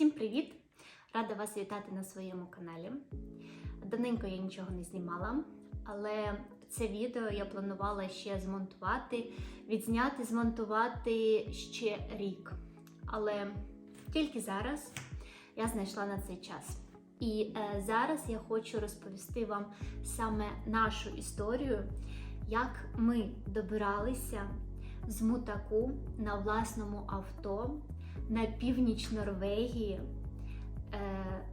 Всім привіт! Рада вас вітати на своєму каналі. Давненько я нічого не знімала, але це відео я планувала ще змонтувати, відзняти, змонтувати ще рік. Але тільки зараз я знайшла на цей час. І е, зараз я хочу розповісти вам саме нашу історію, як ми добиралися з Мутаку на власному авто на північ Норвегії е,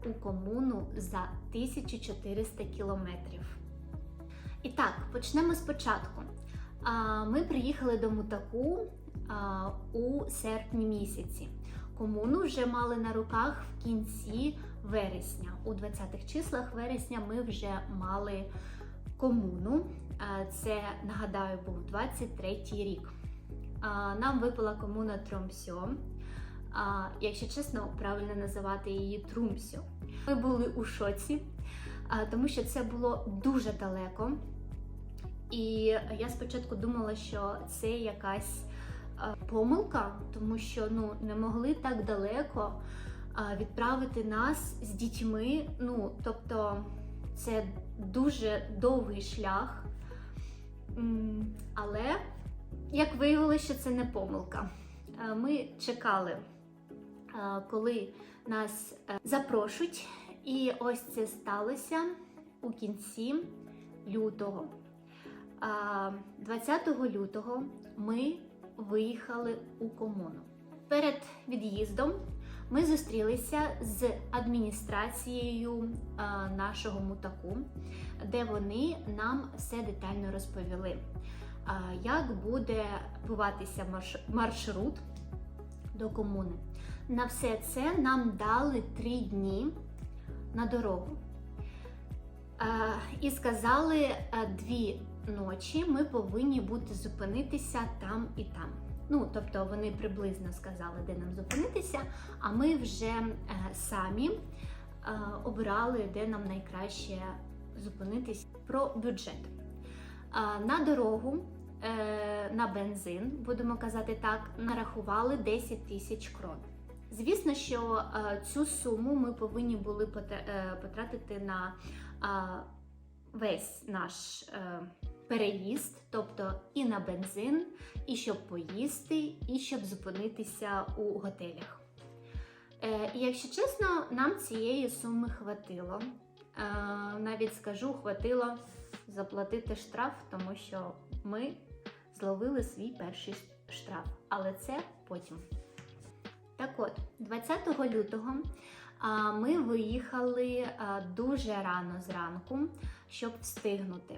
у комуну за 1400 кілометрів. І так, почнемо спочатку. Ми приїхали до Мутаку у серпні місяці. Комуну вже мали на руках в кінці вересня. У 20-х числах вересня ми вже мали комуну. Це, нагадаю, був 23-й рік. Нам випала комуна Тромсьо. А, якщо чесно, правильно називати її Трумсю. Ми були у шоці, а, тому що це було дуже далеко. І я спочатку думала, що це якась а, помилка, тому що ну, не могли так далеко а, відправити нас з дітьми. Ну, тобто, це дуже довгий шлях. Але як виявилося, що це не помилка. Ми чекали, коли нас е, запрошуть, і ось це сталося у кінці лютого. 20 лютого ми виїхали у комуну. Перед від'їздом ми зустрілися з адміністрацією е, нашого мутаку, де вони нам все детально розповіли як буде відбуватися марш- маршрут до комуни. На все це нам дали три дні на дорогу. А, І сказали, а, дві ночі ми повинні бути зупинитися там і там. Ну, тобто вони приблизно сказали, де нам зупинитися, а ми вже е, самі е, обирали, де нам найкраще зупинитись про бюджет. На дорогу, е, на бензин, будемо казати так, нарахували 10 тисяч крон. Звісно, що е, цю суму ми повинні були е, потратити на весь наш е, переїзд, тобто і на бензин, і щоб поїсти, і щоб зупинитися у готелях. Якщо чесно, нам цієї суми хватило. Навіть скажу, хватило заплатити штраф, тому що ми зловили свій перший штраф. Але це потім. Так от, 20 лютого ми виїхали дуже рано зранку, щоб встигнути.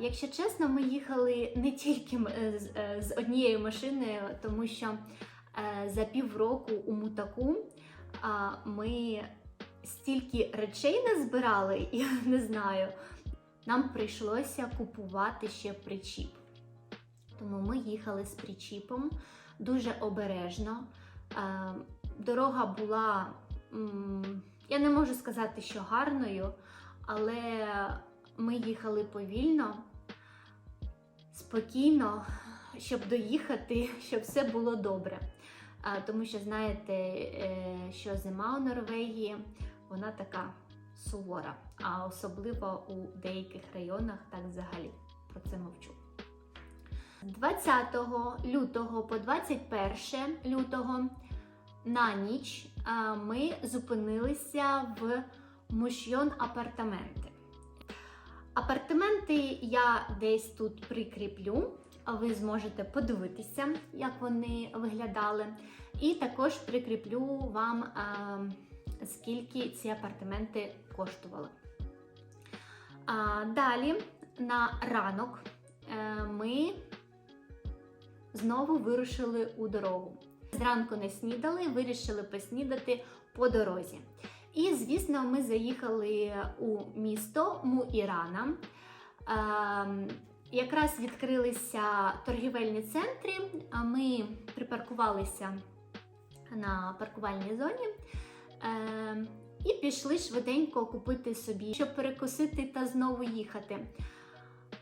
Якщо чесно, ми їхали не тільки е, з, е, однією машиною, тому що е, за півроку у мутаку ми стільки речей назбирали, я не знаю, нам прийшлося купувати ще причіп. Тому ми їхали з причіпом дуже обережно. Е, Дорога була, я не можу сказати, що гарною, але ми їхали повільно, спокійно, щоб доїхати, щоб все було добре. Е, Тому що знаєте, е, що зима у Норвегії, вона така сувора, а особливо у деяких районах так взагалі про це мовчу. З 20 лютого по 21 лютого на ніч ми зупинилися в Мушйон апартаменти. Апартаменти я десь тут прикріплю, а ви зможете подивитися, як вони виглядали. І також прикріплю вам, скільки ці апартаменти коштували. Далі на ранок е, ми знову вирушили у дорогу. Зранку не снідали, вирішили поснідати по дорозі. І, звісно, ми заїхали у місто Муірана. Ем, якраз відкрилися торгівельні центри, ми припаркувалися на паркувальній зоні. Ем, і пішли швиденько купити собі, щоб перекусити та знову їхати.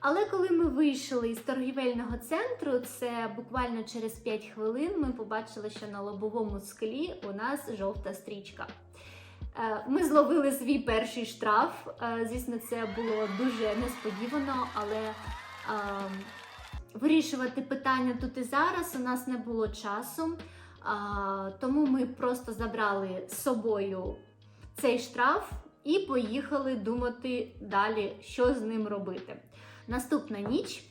Але коли ми вийшли з торгівельного центру, це буквально через 5 хвилин ми побачили, що на лобовому склі у нас жовта стрічка. Е, Ми зловили свій перший штраф. Е, Звісно, це було дуже несподівано, але е, вирішувати питання тут і зараз у нас не було часу. Тому ми просто забрали з собою цей штраф і поїхали думати далі, що з ним робити. Наступна ніч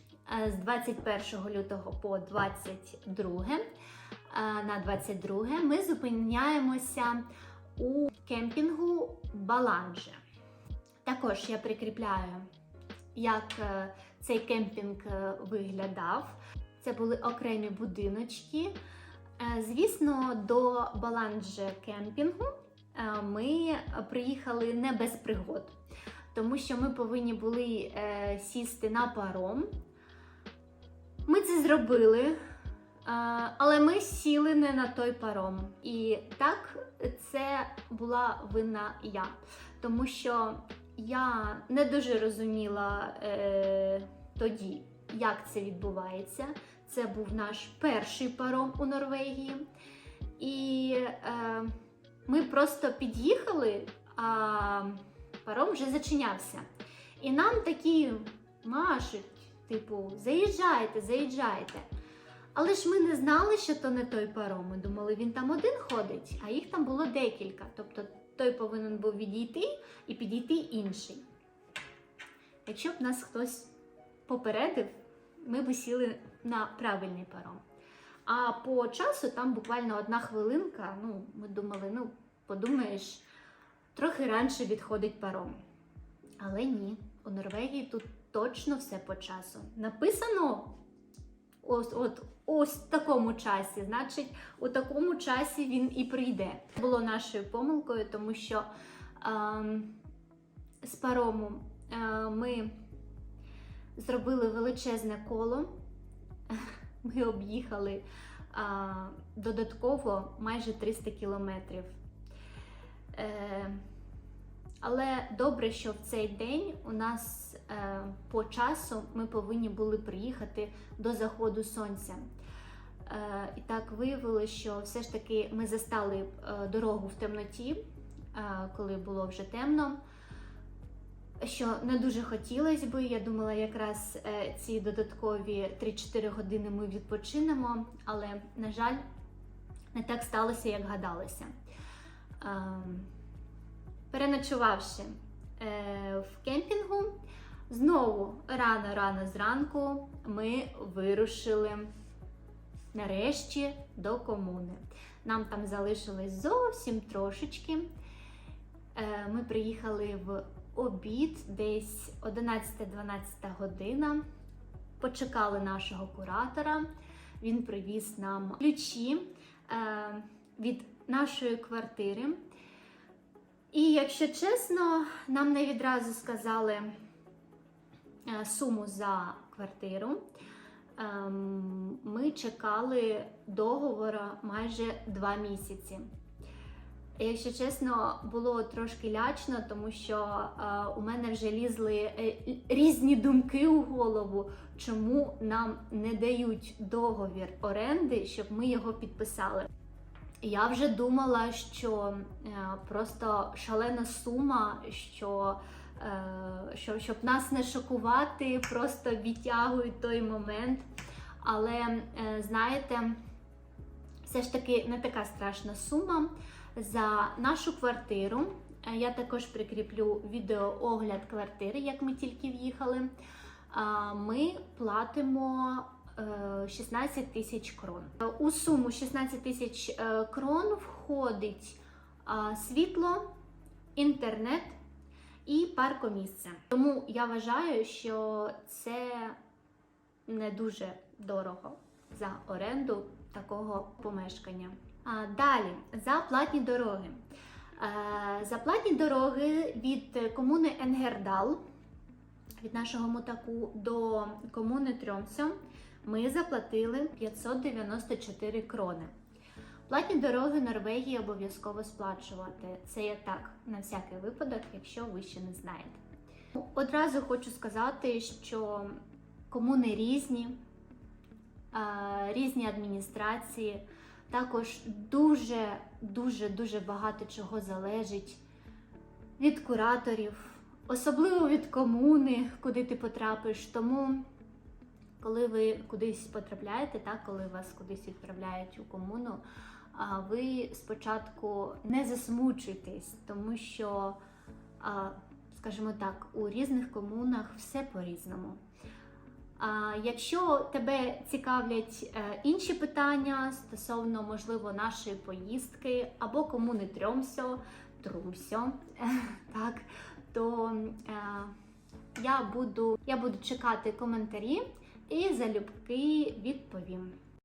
е, з 21 лютого по 22 е, на 22 ми зупиняємося у кемпінгу Баланже. Також я прикріпляю, як е, цей кемпінг виглядав. Це були окремі будиночки. Звісно, до Баланже кемпінгу ми приїхали не без пригод, тому що ми повинні були е, сісти на паром. Ми це зробили, е, але ми сіли не на той паром. І так це була вина я, тому що я не дуже розуміла е, тоді, як це відбувається. Це був наш перший паром у Норвегії. І е, ми просто під'їхали, а паром вже зачинявся. І нам такі машуть, типу, заїжджайте, заїжджайте. Але ж ми не знали, що то не той паром. Ми думали, він там один ходить, а їх там було декілька. Тобто той повинен був відійти і підійти інший. Якщо б нас хтось попередив, ми б сіли на правильний паром. А по часу там буквально одна хвилинка. Ну, ми думали, ну, подумаєш, трохи раніше відходить паром. Але ні, у Норвегії тут точно все по часу. Написано ось от ось в такому часі, значить, у такому часі він і прийде. Це було нашою помилкою, тому що ем, з парому е, ми зробили величезне коло. Ми об'їхали а, додатково майже 300 кілометрів. Е, але добре, що в цей день у нас е, по часу ми повинні були приїхати до заходу сонця. Е, і так виявилося, що все ж таки ми застали дорогу в темноті, коли було вже темно що не дуже хотілося би. Я думала, якраз ці додаткові 3-4 години ми відпочинемо, але, на жаль, не так сталося, як гадалося. Переночувавши е, в кемпінгу, знову рано-рано зранку ми вирушили нарешті до комуни. Нам там залишилось зовсім трошечки. Е, Ми приїхали в обід, десь 11-12 година. Почекали нашого куратора. Він привіз нам ключі е, від нашої квартири. І, якщо чесно, нам не відразу сказали е, суму за квартиру. Ем, Ми чекали договора майже два місяці. Якщо чесно, було трошки лячно, тому що е, у мене вже лізли е, різні думки у голову, чому нам не дають договір оренди, щоб ми його підписали. Я вже думала, що е, просто шалена сума, що, е, що щоб нас не шокувати, просто відтягують той момент. Але е, знаєте, все ж таки не така страшна сума за нашу квартиру. Я також прикріплю відеоогляд квартири, як ми тільки в'їхали. Ми платимо 16 тисяч крон. Е, У суму 16 тисяч е, крон входить світло, інтернет і паркомісце. Тому я вважаю, що це не дуже дорого за оренду такого помешкання. А, Далі за платні дороги. Е, За платні дороги від комуни Енгердал, від нашого мотаку до комуни Трьомсьо, ми заплатили 594 крони. Платні дороги Норвегії обов'язково сплачувати. Це я так на всякий випадок, якщо ви ще не знаєте. Одразу хочу сказати, що комуни різні, різні адміністрації. Також дуже, дуже, дуже багато чого залежить від кураторів, особливо від комуни, куди ти потрапиш. Тому, коли ви кудись потрапляєте, так, коли вас кудись відправляють у комуну, ви спочатку не засмучуйтесь, тому що, скажімо так, у різних комунах все по-різному. Якщо тебе цікавлять е, інші питання стосовно, можливо, нашої поїздки або комуни Трьомсьо, Трумсьо, так, то е, я, буду, я буду чекати коментарі і залюбки відповім.